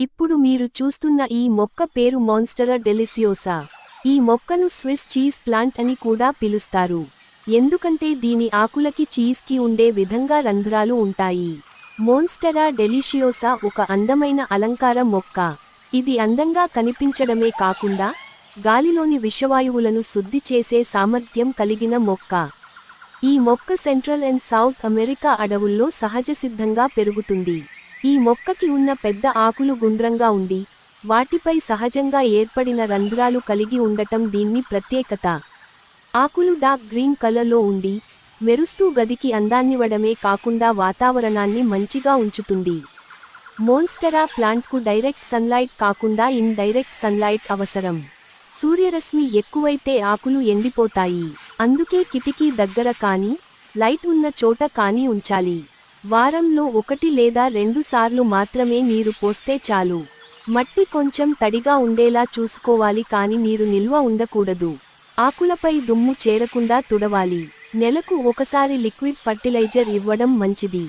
ఇప్పుడు మీరు చూస్తున్న ఈ మొక్క పేరు మాన్స్టరా డెలిసియోసా ఈ మొక్కను స్విస్ చీజ్ ప్లాంట్ అని కూడా పిలుస్తారు. ఎందుకంటే దీని ఆకులకి చీజ్కి ఉండే విధంగా రంధ్రాలు ఉంటాయి. మోన్స్టరా డెలిషియోసా ఒక అందమైన అలంకార మొక్క. ఇది అందంగా కనిపించడమే కాకుండా గాలిలోని విషవాయువులను శుద్ధి చేసే సామర్థ్యం కలిగిన మొక్క. ఈ మొక్క సెంట్రల్ అండ్ సౌత్ అమెరికా అడవుల్లో సహజసిద్ధంగా పెరుగుతుంది. ఈ మొక్కకి ఉన్న పెద్ద ఆకులు గుండ్రంగా ఉండి వాటిపై సహజంగా ఏర్పడిన రంధ్రాలు కలిగి ఉండటం దీన్ని ప్రత్యేకత. ఆకులు డార్క్ గ్రీన్ కలర్లో ఉండి మెరుస్తూ గదికి అందాన్నివ్వడమే కాకుండా వాతావరణాన్ని మంచిగా ఉంచుతుంది. మోన్స్టెరా ప్లాంట్కు డైరెక్ట్ సన్లైట్ కాకుండా ఇన్ డైరెక్ట్ సన్లైట్ అవసరం. సూర్యరశ్మి ఎక్కువైతే ఆకులు ఎండిపోతాయి. అందుకే కిటికీ దగ్గర కానీ లైట్ ఉన్న చోట కానీ ఉంచాలి. వారంలో ఒకటి లేదా రెండు సార్లు మాత్రమే నీరు పోస్తే చాలు. మట్టి కొంచెం తడిగా ఉండేలా చూసుకోవాలి కాని నీరు నిల్వ ఉండకూడదు. ఆకులపై దుమ్ము చేరకుండా తుడవాలి. నెలకు ఒకసారి లిక్విడ్ ఫర్టిలైజర్ ఇవ్వడం మంచిది.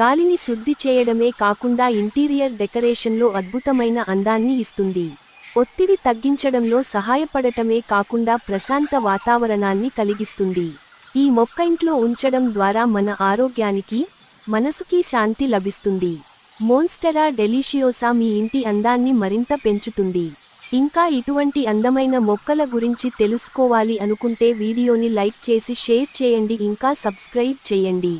గాలిని శుద్ధి చేయడమే కాకుండా ఇంటీరియర్ డెకరేషన్లో అద్భుతమైన అందాన్ని ఇస్తుంది. ఒత్తిడి తగ్గించడంలో సహాయపడటమే కాకుండా ప్రశాంత వాతావరణాన్ని కలిగిస్తుంది. ఈ మొక్క ఇంట్లో ఉంచడం ద్వారా మన ఆరోగ్యానికి మనసుకి శాంతి లభిస్తుంది. మోన్స్టెరా డెలిషియోసా మీ ఇంటి అందాన్ని మరింత పెంచుతుంది. ఇంకా ఇటువంటి అందమైన మొక్కల గురించి తెలుసుకోవాలి అనుకుంటే వీడియోని లైక్ చేసి షేర్ చేయండి ఇంకా సబ్స్క్రైబ్ చేయండి.